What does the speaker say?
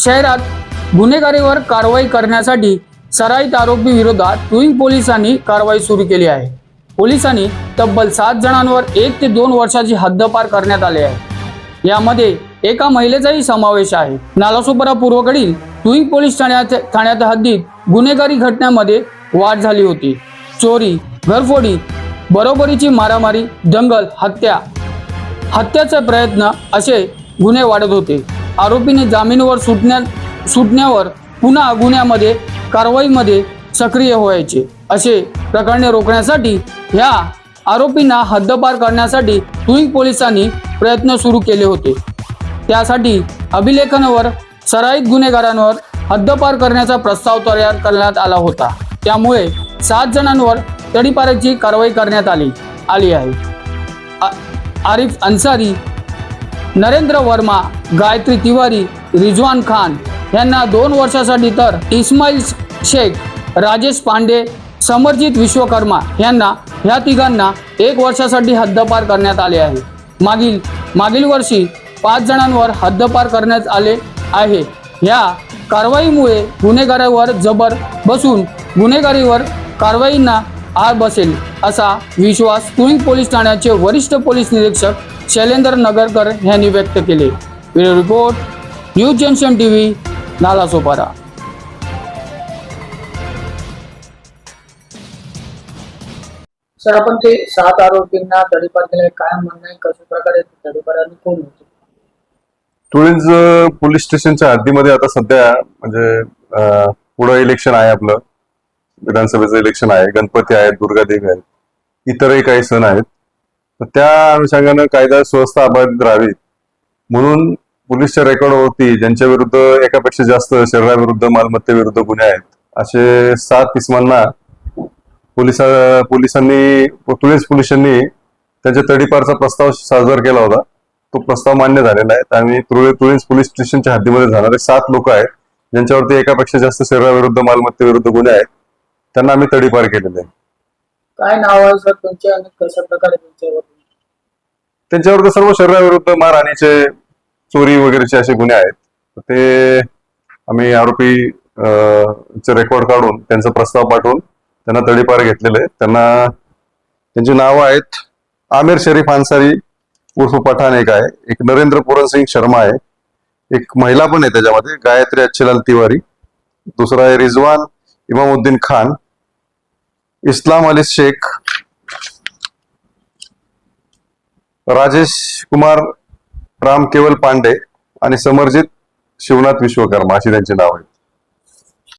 शहरात गुन्हेगारीवर कारवाई करण्यासाठी सराईत आरोपी विरोधात टुईंग पोलिसांनी कारवाई सुरू केली आहे. पोलिसांनी तब्बल सात जणांवर एक ते दोन वर्षाची हद्दपार करण्यात आले आहे. यामध्ये एका महिलेचाही समावेश आहे. नालासोपारा पूर्वकडील टुईंग पोलीस ठाण्यात ठाण्याच्या हद्दीत गुन्हेगारी घटनांमध्ये वाढ झाली होती. चोरी घरफोडी बरोबरीची मारामारी दंगल हत्या हत्याचे प्रयत्न असे गुन्हे वाढत होते. आरोपीने जामीनवर सुटण्या सुटण्यावर पुन्हा गुन्ह्यामध्ये कारवाईमध्ये सक्रिय व्हायचे. असे प्रकरणे रोखण्यासाठी ह्या आरोपींना हद्दपार करण्यासाठी तुईंग पोलिसांनी प्रयत्न सुरू केले होते. त्यासाठी अभिलेखनावर सराईत गुन्हेगारांवर हद्दपार करण्याचा प्रस्ताव तयार करण्यात आला होता. त्यामुळे सात जणांवर तडीपाराची कारवाई करण्यात आली आली आहे. आरिफ अन्सारी नरेंद्र वर्मा गायत्री तिवारी रिजवान खान यांना दोन वर्षासाठी तर इस्माईल शेख राजेश पांडे समरजित विश्वकर्मा यांना ह्या तिघांना एक वर्षासाठी हद्दपार करण्यात आले आहे. मागील मागील वर्षी पाच जणांवर हद्दपार करण्यात आले आहे. ह्या कारवाईमुळे गुन्हेगारावर जबर बसून गुन्हेगारीवर कारवाईंना आळ बसेल असा विश्वास टुईंग पोलीस ठाण्याचे वरिष्ठ पोलीस निरीक्षक शैलेंद्र नगरकर यांनी व्यक्त केले. Bureau report news junction TV Nalasopara sir आपण ते सात आरोपींना तडीपार केले काय म्हणणं आहे? कशा प्रकारे तडीपार आणि कोण होते? तुळींज पोलीस स्टेशनच्या हद्दीमध्ये आता सध्या म्हणजे पुढं इलेक्शन आहे आपलं. विधानसभेचं इलेक्शन आहे गणपती आहेत दुर्गादेवी आहेत इतरही काही सण आहेत. तर त्या अनुषंगानं कायदा सुव्यवस्था अबाधित राहावी म्हणून पोलीसच्या रेकॉर्डवरती ज्यांच्या विरुद्ध एकापेक्षा जास्त शरीराविरुद्ध मालमत्तेविरुद्ध गुन्हे आहेत असे सात इस्मांना पोलिसा पोलिसांनी पोर्तुगीज पोलिसांनी त्यांच्या तडीपारचा प्रस्ताव सादर केला होता. तो प्रस्ताव मान्य झालेला आहे. आणि तुळेज पोलीस स्टेशनच्या हद्दीमध्ये जाणारे सात लोक आहेत ज्यांच्यावरती एकापेक्षा जास्त शरीराविरुद्ध मालमत्तेविरुद्ध गुन्हे आहेत. त्यांना आम्ही तडीपार केलेले. आहे काय नाव आहे सर तुमचे आणि कशा प्रकारे त्यांच्यावर त्यांच्यावर सर्व शरीराविरुद्ध मारहाणीचे चोरी वगैरेचे असे गुन्हे आहेत. तर ते आम्ही आरोपी अं, चे रेकॉर्ड काढून त्यांचा प्रस्ताव पाठवून त्यांना तडीपार घेतलेले. त्यांना त्यांची नावं आहेत आमिर शरीफ अन्सारी उर्फ पठाण एक आहे एक नरेंद्र पुरण सिंग शर्मा आहे एक महिला पण आहे त्याच्यामध्ये गायत्री अच्छेलाल तिवारी दुसरा आहे रिजवान इमामुद्दीन खान इस्लाम अली शेख राजेश कुमार राम केवल पांडे आणि समरजित शिवनाथ विश्वकर्मा अशी त्यांची नाव आहेत.